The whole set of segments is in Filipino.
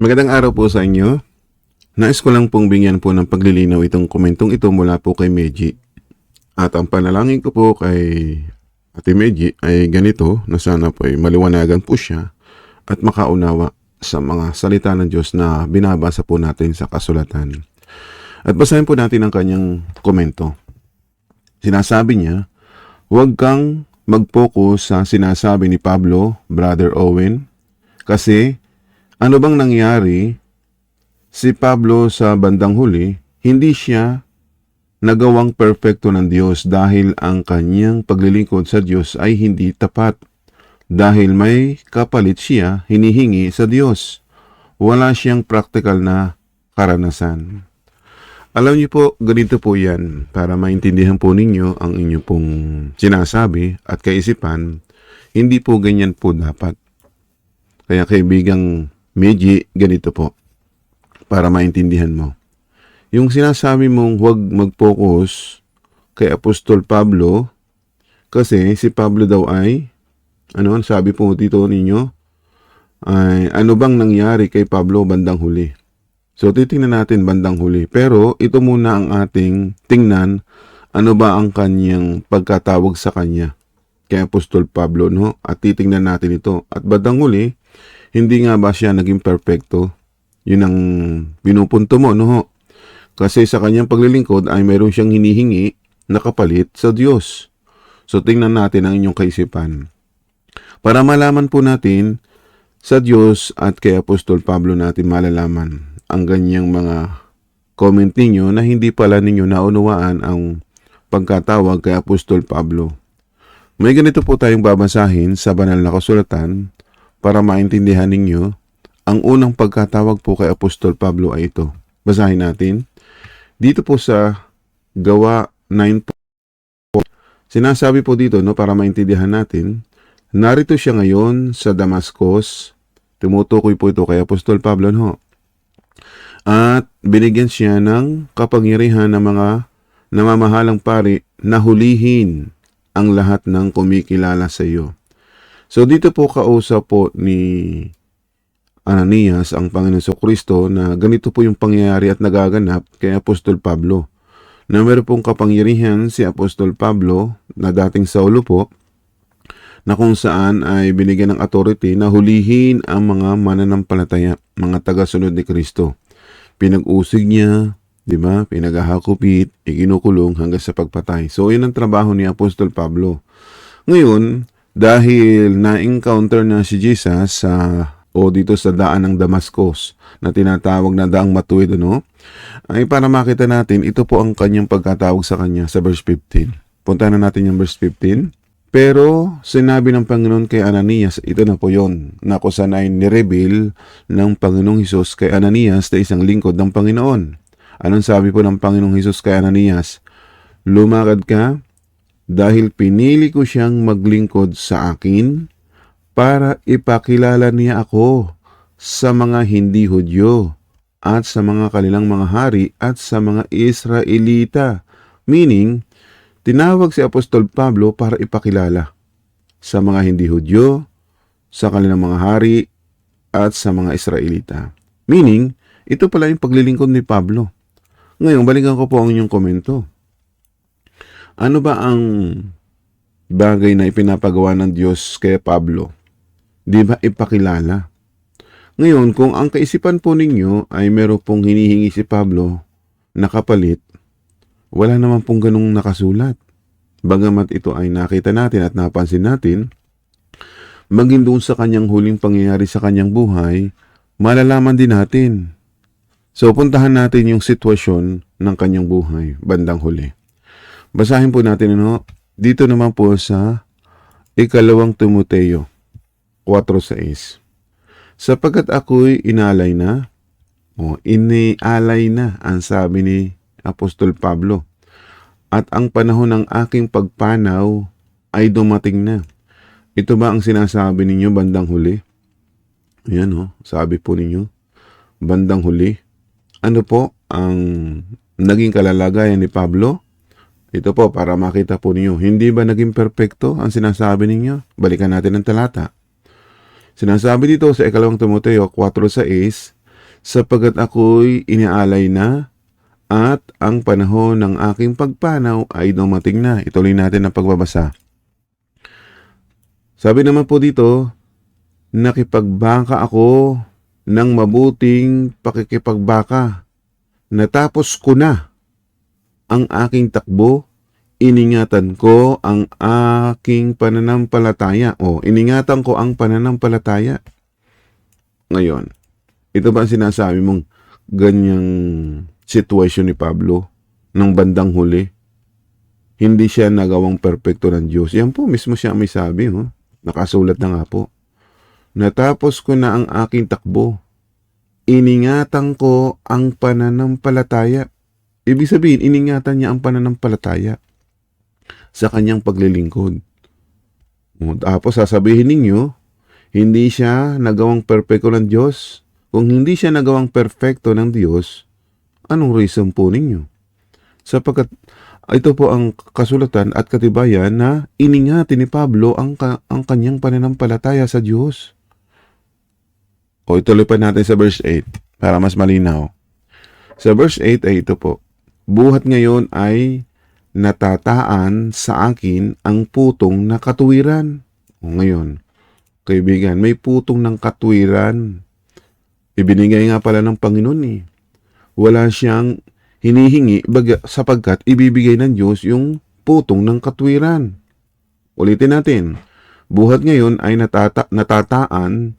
Magandang araw po sa inyo. Nais ko lang pong bigyan po ng paglilinaw itong komentong ito mula po kay Meji. At ang panalangin ko po kay Ate Meji ay ganito na sana po ay maliwanagan po siya at makaunawa sa mga salita ng Diyos na binabasa po natin sa kasulatan. At basahin po natin ang kanyang komento. Sinasabi niya, huwag kang mag-focus sa sinasabi ni Pablo, Brother Owen, kasi ano bang nangyari si Pablo sa bandang huli, hindi siya nagawang perpekto ng Diyos dahil ang kanyang paglilingkod sa Diyos ay hindi tapat. Dahil may kapalit siya hinihingi sa Diyos. Wala siyang practical na karanasan. Alam niyo po, ganito po yan para maintindihan po ninyo ang inyo pong sinasabi at kaisipan, hindi po ganyan po dapat. Kaya kaibigang Meji, ganito po para maintindihan mo. Yung sinasabi mong huwag mag-focus kay Apostol Pablo kasi si Pablo daw ay ano sabi po dito ninyo ay ano bang nangyari kay Pablo bandang huli. So titingnan natin bandang huli. Pero ito muna ang ating tingnan ano ba ang kanyang pagkatawag sa kanya kay Apostol Pablo no at titingnan natin ito at bandang huli hindi nga ba siya naging perpekto yun ang pinupunto mo, no? Kasi sa kanyang paglilingkod ay mayroon siyang hinihingi na kapalit sa Diyos. So tingnan natin ang inyong kaisipan. Para malaman po natin sa Diyos at kay Apostol Pablo natin malalaman ang ganyang mga comment ninyo na hindi pala ninyo naunawaan ang pagkatawag kay Apostol Pablo. May ganito po tayong babasahin sa banal na kasulatan para maintindihan ninyo ang unang pagkatawag po kay Apostol Pablo ay ito. Basahin natin. Dito po sa Gawa 9 po, sinasabi po dito no, para maintindihan natin, narito siya ngayon sa Damascus. Tumutukoy po ito kay Apostol Pablo. No? At binigyan siya ng kapangyarihan ng mga namamahalang pari na hulihin ang lahat ng kumikilala sa iyo. So dito po kausap po ni Ananias ang Panginoon sa Kristo na ganito po yung pangyayari at nagaganap kay Apostol Pablo. Na meron pong kapangyarihan si Apostol Pablo na dating Saulo po na kung saan ay binigyan ng authority na hulihin ang mga mananampalataya, mga tagasunod ni Kristo. Pinag-usig niya, di ba? Pinaghahakupit, ikinukulong hanggang sa pagpatay. So, yun ang trabaho ni Apostol Pablo. Ngayon, dahil na-encounter na si Jesus sa o dito sa daan ng Damascus na tinatawag na daang matuwid ano, ay para makita natin ito po ang kanyang pagkatawag sa kanya sa verse 15. Punta na natin yung verse 15. Pero sinabi ng Panginoon kay Ananias, ito na po yon na kung saan ay nireveal ng Panginoong Hesus kay Ananias na isang lingkod ng Panginoon. Anong sabi po ng Panginoong Hesus kay Ananias? Lumakad ka dahil pinili ko siyang maglingkod sa akin para ipakilala niya ako sa mga hindi Hudyo at sa mga kanilang mga hari at sa mga Israelita. Meaning, tinawag si Apostol Pablo para ipakilala sa mga hindi Hudyo, sa kanilang mga hari at sa mga Israelita. Meaning, ito pala yung paglilingkod ni Pablo. Ngayon, balikan ko po ang inyong komento. Ano ba ang bagay na ipinapagawa ng Diyos kay Pablo? Di ba ipakilala? Ngayon, kung ang kaisipan po ninyo ay meron pong hinihingi si Pablo na kapalit, wala naman pong ganong nakasulat. Bagamat ito ay nakita natin at napansin natin, maging doon sa kanyang huling pangyayari sa kanyang buhay, malalaman din natin. So, puntahan natin yung sitwasyon ng kanyang buhay, bandang huli. Basahin po natin ano, dito naman po sa ikalawang Timoteo 4.6 Sapagkat ako'y inalay na, o inialay na ang sabi ni Apostol Pablo, at ang panahon ng aking pagpanaw ay dumating na. Ito ba ang sinasabi ninyo bandang huli? Ayan o, sabi po ninyo, bandang huli. Ano po ang naging kalalagayan ni Pablo? Ito po, para makita po ninyo, hindi ba naging perpekto ang sinasabi ninyo? Balikan natin ang talata. Sinasabi dito sa ikalawang Timoteo 4.6, sapagat ako'y inialay na at ang panahon ng aking pagpanaw ay dumating na. Ituloy natin ang pagbabasa. Sabi naman po dito, nakipagbaka ako ng mabuting pakikipagbaka. Natapos ko na ang aking takbo, iningatan ko ang aking pananampalataya. O, iningatan ko ang pananampalataya. Ngayon, ito ba ang sinasabi mong ganyang sitwasyon ni Pablo ng bandang huli? Hindi siya nagawang perpekto ng Diyos. Yan po, mismo siya may sabi. Oh. Nakasulat na nga po. Natapos ko na ang aking takbo. Iningatan ko ang pananampalataya. Ibig sabihin, iningatan niya ang pananampalataya sa kanyang paglilingkod. Tapos sasabihin ninyo, hindi siya nagawang perpekto ng Diyos. Kung hindi siya nagawang perfecto ng Diyos, anong reason po ninyo? Sapagkat ito po ang kasulatan at katibayan na iningati ni Pablo ang, ka- ang kanyang pananampalataya sa Diyos. O ituloy pa natin sa verse 8 para mas malinaw. Sa verse 8 ay ito po. Buhat ngayon ay natataan sa akin ang putong na katuwiran. O ngayon, kaibigan, may putong ng katwiran. Ibinigay nga pala ng Panginoon eh. Wala siyang hinihingi baga, sapagkat ibibigay ng Diyos yung putong ng katwiran. Ulitin natin. Buhat ngayon ay natata- natataan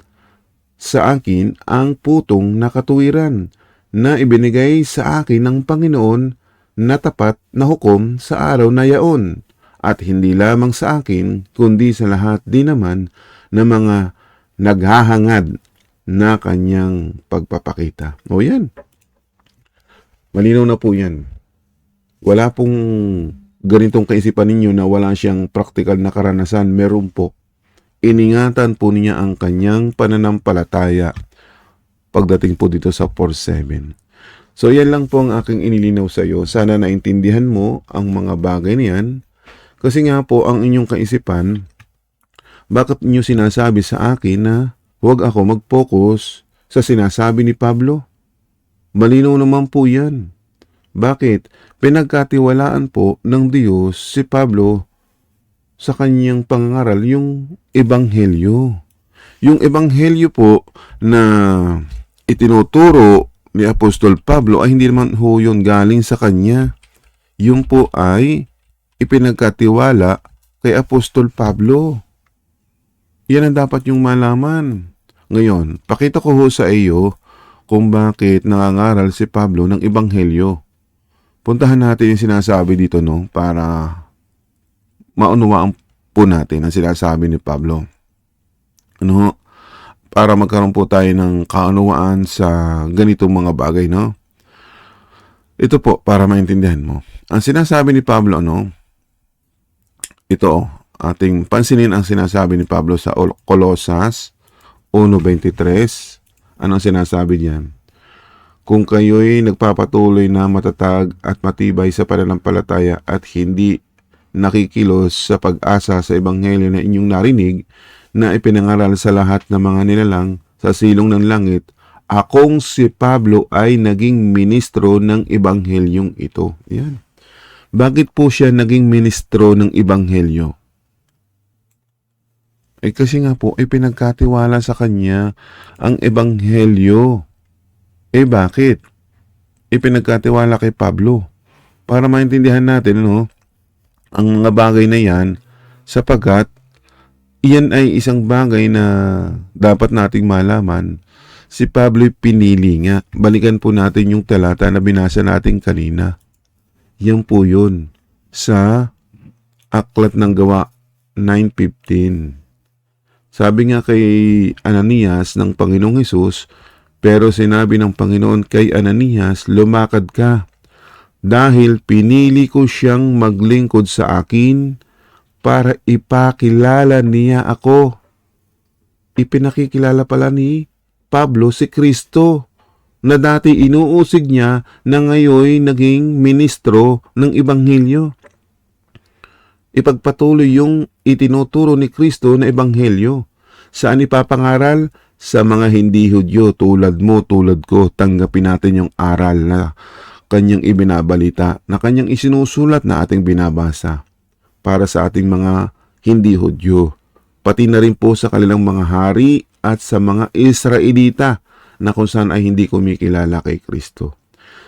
sa akin ang putong na katuwiran na ibinigay sa akin ng Panginoon na tapat na hukom sa araw na yaon at hindi lamang sa akin kundi sa lahat din naman ng mga naghahangad na kanyang pagpapakita. O yan. Malinaw na po yan. Wala pong ganitong kaisipan ninyo na wala siyang praktikal na karanasan. Meron po. Iningatan po niya ang kanyang pananampalataya pagdating po dito sa 4.7. So yan lang po ang aking inilinaw sa iyo. Sana naintindihan mo ang mga bagay niyan. Kasi nga po ang inyong kaisipan, bakit niyo sinasabi sa akin na huwag ako mag-focus sa sinasabi ni Pablo? Malinaw naman po yan. Bakit? Pinagkatiwalaan po ng Diyos si Pablo sa kanyang pangaral yung ebanghelyo. Yung ebanghelyo po na itinuturo ni Apostol Pablo ay hindi naman ho yun galing sa kanya. Yung po ay ipinagkatiwala kay Apostol Pablo. Yan ang dapat yung malaman. Ngayon, pakita ko ho sa iyo kung bakit nangangaral si Pablo ng Ebanghelyo. Puntahan natin yung sinasabi dito no para maunawaan po natin ang sinasabi ni Pablo. Ano? Para magkaroon po tayo ng kaunawaan sa ganitong mga bagay, no? Ito po, para maintindihan mo. Ang sinasabi ni Pablo, ano? Ito, ating pansinin ang sinasabi ni Pablo sa Colosas 1.23. Anong sinasabi diyan? Kung kayo'y nagpapatuloy na matatag at matibay sa pananampalataya at hindi nakikilos sa pag-asa sa ebanghelyo na inyong narinig na ipinangaral sa lahat ng mga nilalang sa silong ng langit, akong si Pablo ay naging ministro ng ebanghelyong ito. Yan. Bakit po siya naging ministro ng ebanghelyo? Eh kasi nga po, ay pinagkatiwala sa kanya ang ebanghelyo. Eh bakit? Ipinagkatiwala kay Pablo. Para maintindihan natin, no? Ang mga bagay na yan, sapagkat iyan ay isang bagay na dapat nating malaman. Si Pablo pinili nga. Balikan po natin yung talata na binasa natin kanina. Yan po yun. Sa Aklat ng Gawa 9.15. Sabi nga kay Ananias ng Panginoong Hesus, pero sinabi ng Panginoon kay Ananias, lumakad ka, dahil pinili ko siyang maglingkod sa akin para ipakilala niya ako. Ipinakikilala pala ni Pablo si Kristo na dati inuusig niya na ngayon naging ministro ng Ibanghilyo. Ipagpatuloy yung itinuturo ni Kristo na Ebanghelyo. Saan ipapangaral? sa mga hindi Hudyo tulad mo, tulad ko, tanggapin natin yung aral na kanyang ibinabalita, na kanyang isinusulat na ating binabasa para sa ating mga hindi Hudyo. Pati na rin po sa kanilang mga hari at sa mga Israelita na kung saan ay hindi kumikilala kay Kristo.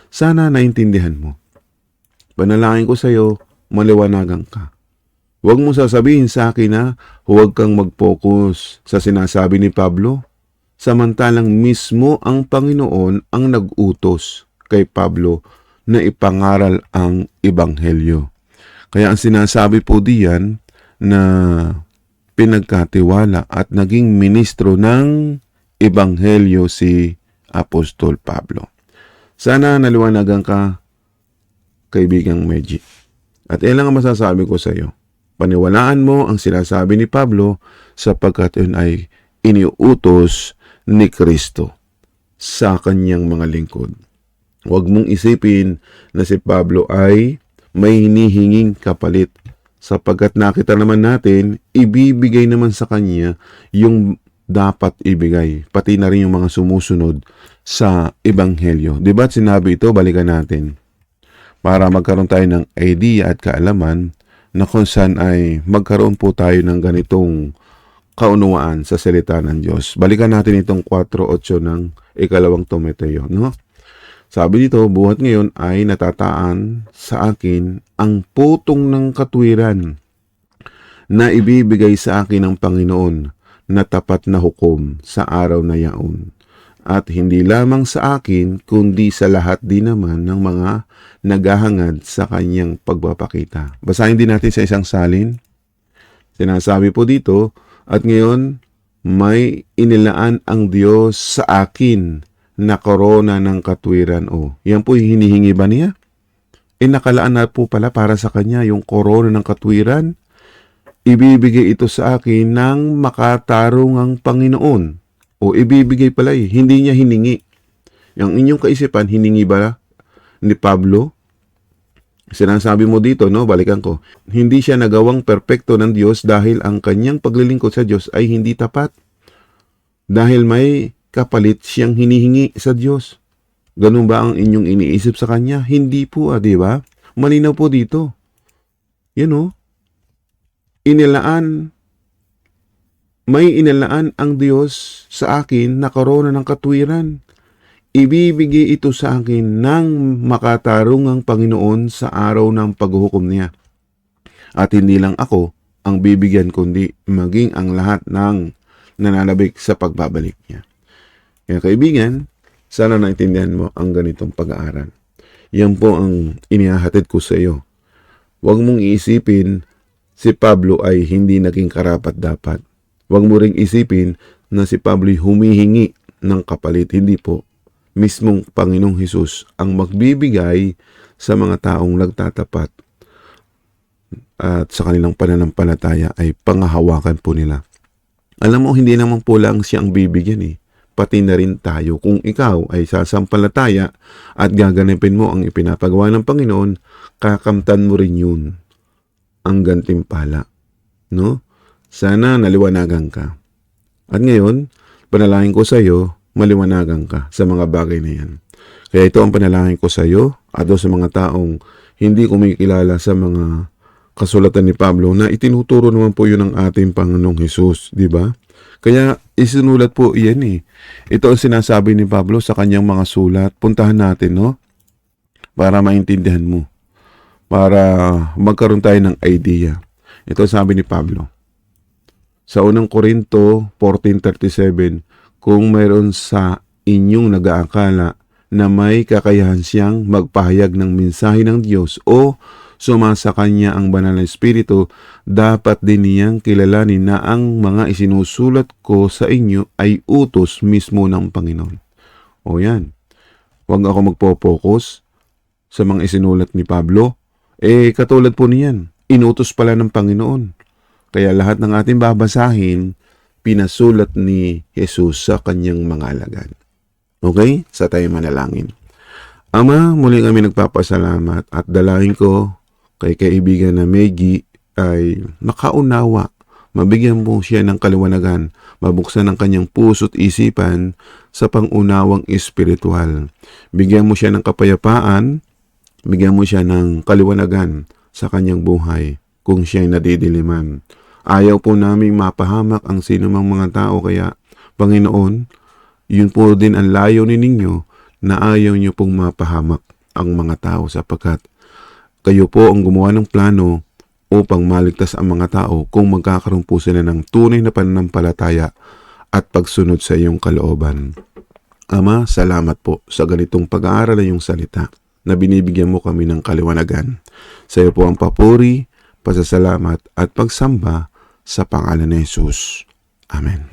Sana naintindihan mo. Panalangin ko sa iyo, maliwanagan ka. Huwag mo sasabihin sa akin na huwag kang mag-focus sa sinasabi ni Pablo. Samantalang mismo ang Panginoon ang nag-utos kay Pablo na ipangaral ang Ebanghelyo. Kaya ang sinasabi po diyan na pinagkatiwala at naging ministro ng Ebanghelyo si Apostol Pablo. Sana naliwanagan ka, kaibigang Meji. At ilang ang masasabi ko sa iyo. Paniwalaan mo ang sinasabi ni Pablo sapagkat yun ay iniutos ni Kristo sa kanyang mga lingkod. Huwag mong isipin na si Pablo ay may hinihinging kapalit sapagkat nakita naman natin, ibibigay naman sa kanya yung dapat ibigay, pati na rin yung mga sumusunod sa Ebanghelyo. Di ba sinabi ito, balikan natin, para magkaroon tayo ng idea at kaalaman na kung saan ay magkaroon po tayo ng ganitong kaunawaan sa salita ng Diyos. Balikan natin itong 4.8 ng ikalawang Timoteo, no? Sabi dito, buhat ngayon ay natataan sa akin ang putong ng katwiran na ibibigay sa akin ng Panginoon na tapat na hukom sa araw na yaon. At hindi lamang sa akin, kundi sa lahat din naman ng mga naghahangad sa kanyang pagpapakita. Basahin din natin sa isang salin. Sinasabi po dito, at ngayon, may inilaan ang Diyos sa akin na korona ng katwiran. O, yan po yung hinihingi ba niya? E nakalaan na po pala para sa kanya yung korona ng katwiran. Ibibigay ito sa akin ng makatarungang Panginoon. O ibibigay pala eh, hindi niya hiningi. Yung inyong kaisipan, hiningi ba ni Pablo? Sinasabi mo dito, no? Balikan ko. Hindi siya nagawang perpekto ng Diyos dahil ang kanyang paglilingkod sa Diyos ay hindi tapat. Dahil may kapalit siyang hinihingi sa Diyos. Ganun ba ang inyong iniisip sa Kanya? Hindi po, ah, di ba? Malinaw po dito. Yan o. Inilaan, may inilaan ang Diyos sa akin na korona ng katwiran. Ibibigay ito sa akin ng makatarungang Panginoon sa araw ng paghuhukom niya. At hindi lang ako ang bibigyan kundi maging ang lahat ng nananabik sa pagbabalik niya. Kaya kaibigan, sana naintindihan mo ang ganitong pag-aaral. Yan po ang inihahatid ko sa iyo. Huwag mong iisipin si Pablo ay hindi naging karapat dapat. Huwag mo ring isipin na si Pablo humihingi ng kapalit. Hindi po. Mismong Panginoong Hesus ang magbibigay sa mga taong nagtatapat at sa kanilang pananampalataya ay pangahawakan po nila. Alam mo, hindi naman po lang siya ang bibigyan eh pati na rin tayo. Kung ikaw ay sasampalataya at gaganapin mo ang ipinapagawa ng Panginoon, kakamtan mo rin yun ang gantimpala. No? Sana naliwanagan ka. At ngayon, panalangin ko sa iyo, maliwanagan ka sa mga bagay na yan. Kaya ito ang panalangin ko sa iyo at sa mga taong hindi kumikilala sa mga kasulatan ni Pablo na itinuturo naman po yun ng ating Panginoong Hesus, di ba? Kaya isinulat po iyan eh. Ito ang sinasabi ni Pablo sa kanyang mga sulat. Puntahan natin, no? Para maintindihan mo. Para magkaroon tayo ng idea. Ito sabi ni Pablo. Sa unang Korinto 14.37, kung mayroon sa inyong nag-aakala na may kakayahan siyang magpahayag ng mensahe ng Diyos o sumasa kanya ang banal na espiritu, dapat din niyang kilalanin na ang mga isinusulat ko sa inyo ay utos mismo ng Panginoon. O yan. Huwag ako magpo-focus sa mga isinulat ni Pablo. Eh, katulad po niyan. Inutos pala ng Panginoon. Kaya lahat ng ating babasahin, pinasulat ni Jesus sa kanyang mga alagad. Okay? Sa tayo manalangin. Ama, muli kami nagpapasalamat at dalahin ko kay kaibigan na Maggie ay makaunawa, mabigyan mo siya ng kaliwanagan, mabuksan ang kanyang puso't isipan sa pangunawang espiritual. Bigyan mo siya ng kapayapaan, bigyan mo siya ng kaliwanagan sa kanyang buhay kung siya'y nadidiliman. Ayaw po naming mapahamak ang sinumang mga tao kaya, Panginoon, yun po din ang layo ni ninyo na ayaw niyo pong mapahamak ang mga tao sapagkat kayo po ang gumawa ng plano upang maligtas ang mga tao kung magkakaroon po sila ng tunay na pananampalataya at pagsunod sa iyong kalooban. Ama, salamat po sa ganitong pag-aaral ng iyong salita na binibigyan mo kami ng kaliwanagan. Sa iyo po ang papuri, pasasalamat at pagsamba sa pangalan ni Jesus. Amen.